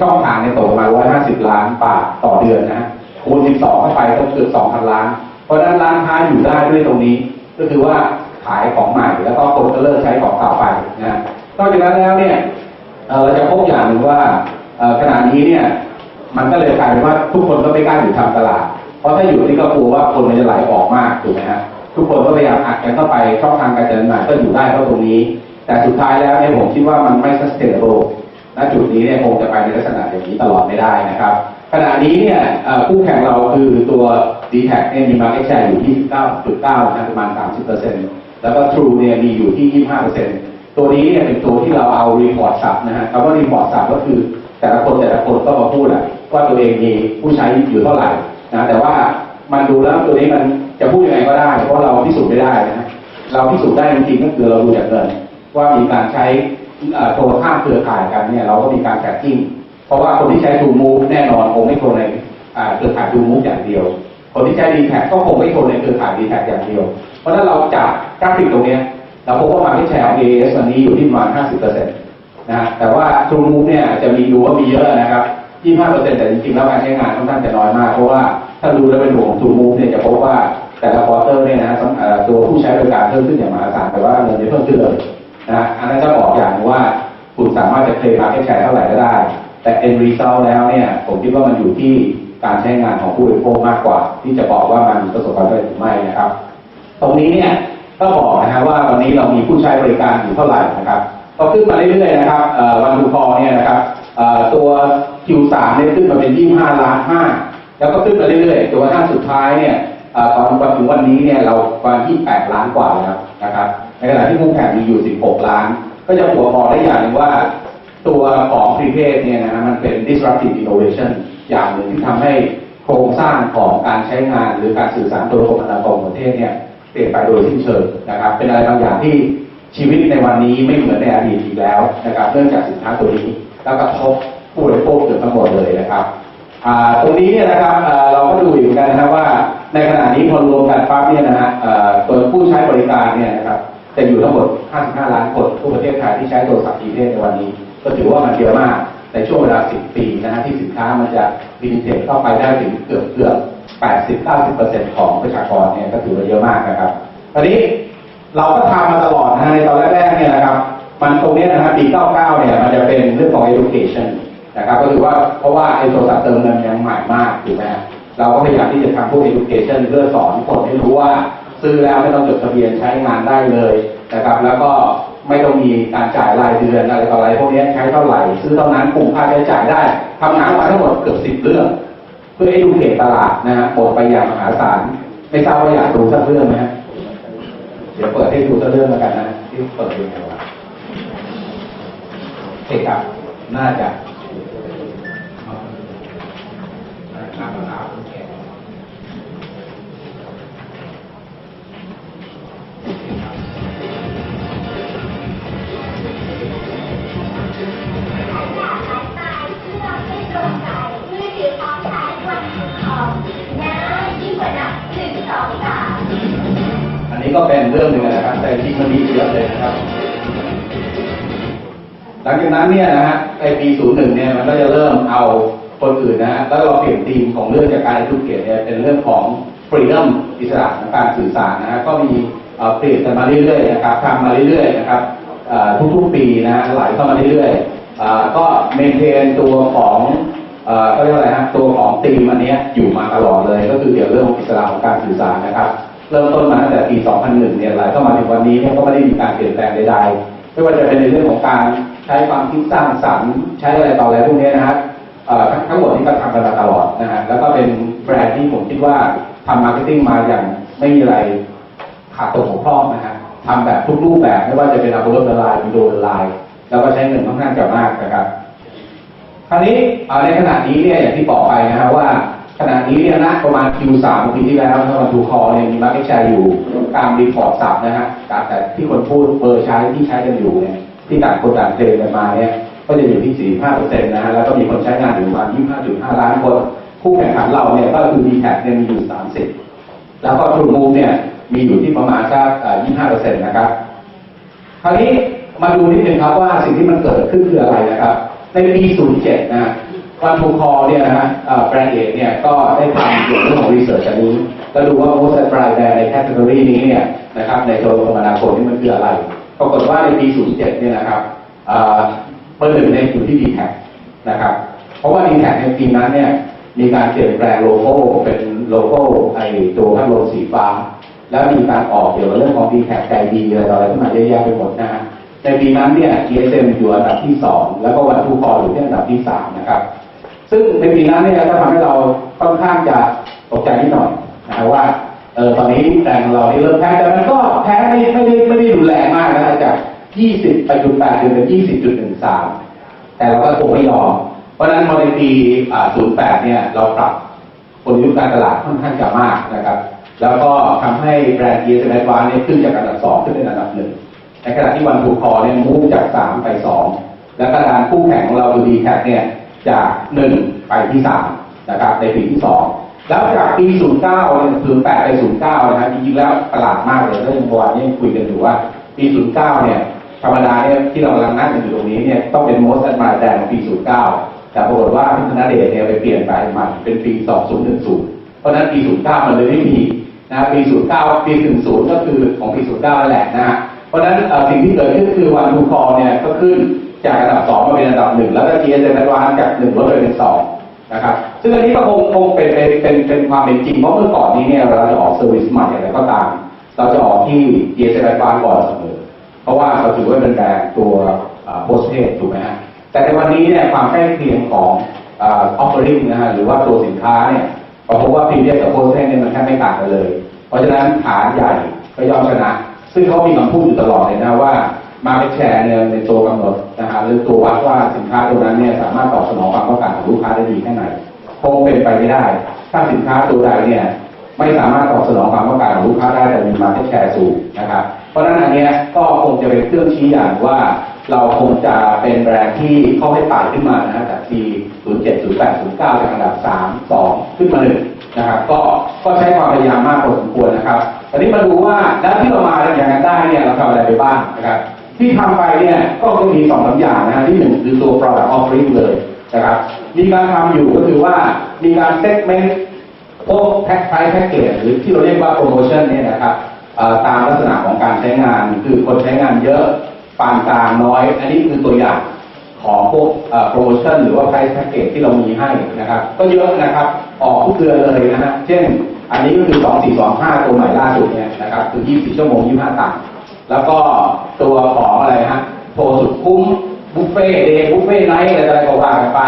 ช่องทางเนี่ยตกมา 150 ล้านบาทต่อเดือนนะคูณ 12 เข้าไปก็เกือบ2,000 ล้าน เพราะนั้นร้านค้าอยู่ได้ด้วยตรงนี้ ก็คือว่าขายของใหม่แล้วก็คนก็เลิกใช้ของเก่าไปนะนอกจากนั้นแล้วเนี่ยเราจะพบอย่างหนึ่งว่าขณะนี้เนี่ยมันก็เลยกลายเป็นว่าทุกคนก็ไม่กล้าอยู่ทำตลาด เพราะถ้าอยู่นี่ก็กลัวว่าคนมันจะไหลออกมากถูกไหมฮะทุกคนก็พยายามอัดกันเข้าไปช่องทางการจัดจำหน่ายก็อยู่ได้เพราะตรงนี้ แต่สุดท้ายแล้วเนี่ยผมคิดว่ามันไม่ sustainable ณจุดนี้เนี่ยคงจะไปในลักษณะอย่างนี้ตลอดไม่ได้นะครับ ขณะนี้เนี่ยคู่แข่งเราคือตัว d t แทเนี่ยมี market share อยู่ที่ 9.9นะประมาณ 30%แล้วก็ True เนี่ยมีอยู่ที่ 25%ตัวนี้เนี่ยเป็นตัวที่เราเอา report สับนะฮะคำว่า report สับก็คือแต่ละคนแต่ละคนก็มาพูดอะว่าตัวเองมีผู้ใช้อยู่เท่าไหร่นะแต่ว่ามันดูแล้วตัวนี้มันจะพูดยังไงก็ได้ เพราะเราพิสูจน์ไม่ได้นะฮะเราพิสูจน์ได้จริงๆก็คือเราดูจากเงินว่ามีการใช้ เอ่อโทรข้ามเครือข่ายกันเนี่ยเราก็มีการแท็กกิ้งเพราะว่าคนที่ใช้ทูมูฟแน่นอนคงไม่โทรในเครือข่ายทูมูฟอย่างเดียว คนที่ใช้ดีแท็กก็คงไม่โทรในเครือข่ายดีแท็กอย่างเดียว เพราะฉะนั้นเราจับกราฟิกตรงเนี้ยเราพบว่ามาที่แชร์ของ AAS วันนี้อยู่ที่ประมาณ 50%นะฮะแต่ว่าทูมูฟเนี่ยจะมีดูว่ามีเยอะนะครับ 25%แต่จริงๆแล้วการใช้งานค่อนข้างจะน้อยมาก เพราะว่าถ้าดูแล้วเป็นหัวของทูมูฟเนี่ยจะพบว่าแต่ละควอเตอร์เนี่ยนะฮะตัวผู้ใช้บริการเพิ่มขึ้นอย่างมหาศาลแต่ว่าเงินไม่เพิ่มขึ้นเลย นะอันนั้นก็บอกอย่างหนึ่งว่าคุณสามารถจะเคลมมาแค่แชร์เท่าไหร่ก็ได้ แต่ end result แล้วเนี่ยผมคิดว่ามันอยู่ที่การใช้งานของผู้บริโภคมากกว่า ที่จะบอกว่ามันประสบความสำเร็จหรือไม่นะครับ ตรงนี้เนี่ยก็บอกนะฮะว่าวันนี้เรามีผู้ใช้บริการอยู่เท่าไหร่นะครับก็ขึ้นมาเรื่อยๆนะครับวันดูคอเนี่ยนะครับตัว Q3 เนี่ยขึ้นมาเป็น 25 ล้าน 5 แล้วก็ขึ้นมาเรื่อยๆจนกระทั่งสุดท้ายเนี่ยเอ่อตอนวันถึงวันนี้เนี่ยเราประมาณ28ล้านกว่าแล้วนะครับ ในขณะที่คู่แข่งมีอยู่ 16 ล้าน ก็จะหัวพอได้อย่างหนึ่งว่า ตัวของพรีเพดเนี่ยนะฮะมันเป็น disruptive innovation อย่างหนึ่งที่ทำให้โครงสร้างของการใช้งานหรือการสื่อสารโทรคมนาคมประเทศเนี่ยเปลี่ยนไปโดยสิ้นเชิงนะครับ เป็นอะไรบางอย่างที่ชีวิตในวันนี้ไม่เหมือนในอดีตอีกแล้วนะครับเนื่องจากสินค้าตัวนี้แล้วก็ทบผู้บริโภคเกือบทั้งหมดเลยนะครับตรงนี้เนี่ยนะครับเราก็ดูอยู่เหมือนกันนะครับว่าในขณะนี้พอรวมกันปั๊บเนี่ยนะฮะตัวผู้ใช้บริการเนี่ยนะครับ จะอยู่ทั้งหมด 55 ล้านคนทั่วประเทศไทยที่ใช้โทรศัพท์อีเทในวันนี้ ก็ถือว่ามันเยอะมากในช่วงเวลา 10 ปีนะฮะที่สินค้ามันจะดิจิเทลเข้าไปได้ถึงเกือบเกือบ 80-90%ของประชากรเนี่ยก็ถือว่าเยอะมากนะครับตอนนี้เราก็ทำมาตลอดนะฮะในตอนแรกๆเนี่ยนะครับ มันตรงนี้นะฮะปี 99 เนี่ยมันจะเป็นเรื่องของ education นะครับก็คือว่าเพราะว่าไอ้โทรศัพท์เติมเงินยังใหม่มากถูกไหมเราก็พยายามที่จะทำพวก education เพื่อสอนคนให้รู้ว่า ซื้อแล้วไม่ต้องจดทะเบียนใช้งานได้เลยนะครับ แล้วก็ไม่ต้องมีการจ่ายรายเดือนอะไรต่ออะไรพวกนี้ใช้เท่าไหร่ ซื้อเท่านั้นกลุ่มค่าใช้จ่ายได้ทำงานมาทั้งหมดเกือบสิบเรื่อง เพื่อให้ดูเขตตลาดนะฮะหมดไปอย่างมหาศาลไม่ทราบว่าอยากดูสักเรื่องไหมฮะเดี๋ยวเปิดให้ดูสักเรื่องแล้วกันนะที่เปิดยังไงวะโอเคครับน่าจะ ก็เป็นเรื่องหนึ่งนะครับ แต่จริงมันมีเยอะเลยนะครับ หลังจากนั้นเนี่ยนะฮะในปี 01 เนี่ยมันก็จะเริ่มเอาคนอื่นนะฮะแล้วเราเปลี่ยนธีมของเรื่องจากการทุกเกียรติเนี่ยเป็นเรื่องของ freedom อิสระในการสื่อสารนะฮะก็มีเปลี่ยนกันมาเรื่อยๆนะครับทำมาเรื่อยๆนะครับทุกๆปีนะฮะไหลเข้ามาเรื่อยๆก็เมนเทนตัวของเอ่อก็เรียกอะไรฮะตัวของธีมอันเนี้ยอยู่มาตลอดเลย ก็คือเกี่ยวเรื่องของอิสระของการสื่อสารนะครับ เริ่มต้นมาตั้งแต่ปี 2001 เนี่ยไหลเข้ามาถึงวันนี้เนี่ยก็ไม่ได้มีการเปลี่ยนแปลงใดๆ ไม่ว่าจะเป็นในเรื่องของการใช้ความคิดสร้างสรรค์ใช้อะไรต่ออะไรพวกนี้นะครับทั้งหมดนี้ก็ทำกันมาตลอดนะฮะแล้วก็เป็นแบรนด์ที่ผมคิดว่าทำมาร์เก็ตติ้งมาอย่างไม่มีอะไรขาดตกบกพร่องนะฮะทำแบบทุกรูปแบบไม่ว่าจะเป็นอัพโหลดออนไลน์วิดีโอออนไลน์แล้วก็ใช้เงินค่อนข้างจะมากนะครับ คราวนี้ในขณะนี้เนี่ยอย่างที่บอกไปนะครับว่า ขณะนี้เนี่ยนะประมาณ Q3 ขอปีที่แล้วนะวันทูคอเนี่ยมีมาร์เก็ตแชร์อยู่ตามรีพอร์ตสับนะฮะจากแต่ที่คนพูดเบอร์ใช้ที่ใช้กันอยู่เนี่ยที่ต่างคนต่างเทรนกันมาเนี่ยก็จะอยู่ที่ 45%นะฮะแล้วก็มีคนใช้งานอยู่ประมาณ 25.5 ล้านคน คู่แข่งขันเราเนี่ยก็คือ d t แทเนี่ยมีอยู่ 30 แล้วก็ True Move เนี่ยมีอยู่ที่ประมาณสักเอ่อ25%นะครับคราวนี้มาดูนิดหนึ่งครับว่าสิ่งที่มันเกิดขึ้นคืออะไรนะครับ ในปี 07 นะ ฮะวันทูคอเนี่ยนะฮะเอ่อแบรนด์เอกเนี่ยก็ได้ทำเกี่ยวกับเรื่องของรีเสิร์ชอันนี้ก็ดูว่า most admired brand ในแคตตาล็อนี้เนี่ยนะครับในโทรคมนาคมนี่มันคืออะไรปรากฏว่าในปี 07 เนี่ยนะครับเบอร์หนึ่งในอยู่ที่ดีแท็นะครับ เพราะว่าดีแท็ในปีนั้นเนี่ยมีการเปลี่ยนแปลงโลโก้เป็นโลโก้ไอตัวพัดลมสีฟ้า แล้วมีการออกเกี่ยวกับเรื่องของดีแท็ใจดีอะไรต่ออะไรขึ้นมาเยอะแยะไปหมดนะฮะในปีนั้นเนี่ย GSM อยู่อันดับที่ 2 แล้วก็วันทูคออยู่ที่อันดับที่ 3 นะครับ ซึ่งในปีนั้นเนี่ยก็ทำให้เราค่อนข้างจะตกใจนิดหน่อยนะครับว่าเออตอนนี้แรงของเราที่เริ่มแพ้แต่มันก็แพ้ไม่ไม่ได้ไม่ได้รุนแรงมากนะจาก 20ไปจุด8จนถึง20.13 แต่เราก็คงไม่ยอม เพราะนั้นพอในปี 08 เนี่ยเราปรับกลยุทธ์การตลาดค่อนข้างจะมากนะครับ แล้วก็ทำให้แบรนด์ GSM Advance เนี่ยขึ้นจากอันดับ2ขึ้นเป็นอันดับหนึ่งในขณะที่วันทูคอเนี่ยมูฟจาก3ไป2แล้วก็การคู่แข่งของเราคือดีแท็เนี่ย จาก1ไปที่3นะครับในปีที่2แล้วจากปี 09เนี่ยคือ8ไป 09 นะครับจริงๆแล้วประหลาดมากเลยเรื่องเมื่อวานนี้คุยกันอยู่ว่าปี 09 เนี่ยธรรมดาเนี่ยที่เรากำลังนั่งอยู่ตรงนี้เนี่ยต้องเป็น most admired brand ของปี 09 แต่ปรากฏว่าพิธนาเดชเนี่ยไปเปลี่ยนไปใหม่เป็นปี 2010 เพราะนั้นปี 09 มันเลยไม่มีนะปี 09 ปี 10 ก็คือของปี 09 นั่นแหละนะฮะเพราะนั้นสิ่งที่เกิดขึ้นคือวันทูคอเนี่ยก็ขึ้น จากอันดับ2มาเป็นอันดับ1แล้วก็ GSM Advance จาก1ลดไปเป็น2นะครับซึ่งอันนี้ก็คงคงเป็นเป็นเป็นเป็นความเป็นจริงเพราะเมื่อก่อนนี้เนี่ยเวลาจะออกเซอร์วิสใหม่อะไรก็ตาม เราจะออกที่ GSM Advance ก่อนเสมอเพราะว่าเราถือว่าเป็นแบรนด์ตัวโพสเทสถูกไหมฮะแต่ในวันนี้เนี่ยความใกล้เคียงของออฟเฟอร์ริงนะฮะหรือว่าตัวสินค้าเนี่ยเราพบว่าพรีเมียมกับโพสเทสเนี่ยมันแทบไม่ต่างกันเลย เพราะฉะนั้นฐานใหญ่ก็ย่อมชนะ ซึ่งเขามีคำพูดอยู่ตลอดเลยนะว่า มาเป็นแชร์เนี่ยในตัวกำหนดนะฮะหรือตัววัดว่าสินค้าตัวนั้นเนี่ยสามารถตอบสนองความต้องการของลูกค้าได้ดีแค่ไหนคงเป็นไปไม่ได้ ถ้าสินค้าตัวใดเนี่ยไม่สามารถตอบสนองความต้องการของลูกค้าได้แต่มีมาเก็ตแชร์สูงนะครับ เพราะฉะนั้นอันเนี้ยก็คงจะเป็นเครื่องชี้อย่างว่าเราคงจะเป็นแบรนด์ที่เข้าให้ไต่ขึ้นมานะจากปี07 08 09จากอันดับ 3 2 ขึ้นมาหนึ่งนะครับ ก็ก็ใช้ความพยายามมากพอสมควรนะครับตอนนี้มาดูว่าแล้วที่เรามาอย่างนั้นได้เนี่ยเราทำอะไรไปบ้างนะครับ ที่ทำไปเนี่ยก็คงมีสองสามอย่างนะฮะที่หนึ่งคือตัว product offering เลยนะครับมีการทำอยู่ก็คือว่ามีการ segment พวกแพ็คไพรแพ็กเกจหรือที่เราเรียกว่าโปรโมชั่นเนี่ยนะครับตามลักษณะของการใช้งานคือคนใช้งานเยอะปานกลางน้อย อันนี้คือตัวอย่างของพวกโปรโมชั่นหรือว่าไพรแพ็กเกจที่เรามีให้นะครับ ก็เยอะนะครับออกทุกเดือนเลยนะฮะเช่น อันนี้ก็คือ 2425 ตัวใหม่ล่าสุดเนี่ยนะครับคือ 24 ชั่วโมง 25 ตังค์ แล้วก็ตัวของอะไรฮะโทรสุดคุ้มบุฟเฟ่เดย์บุฟเฟ่ไนท์อะไรอะไรก็ว่ากันไป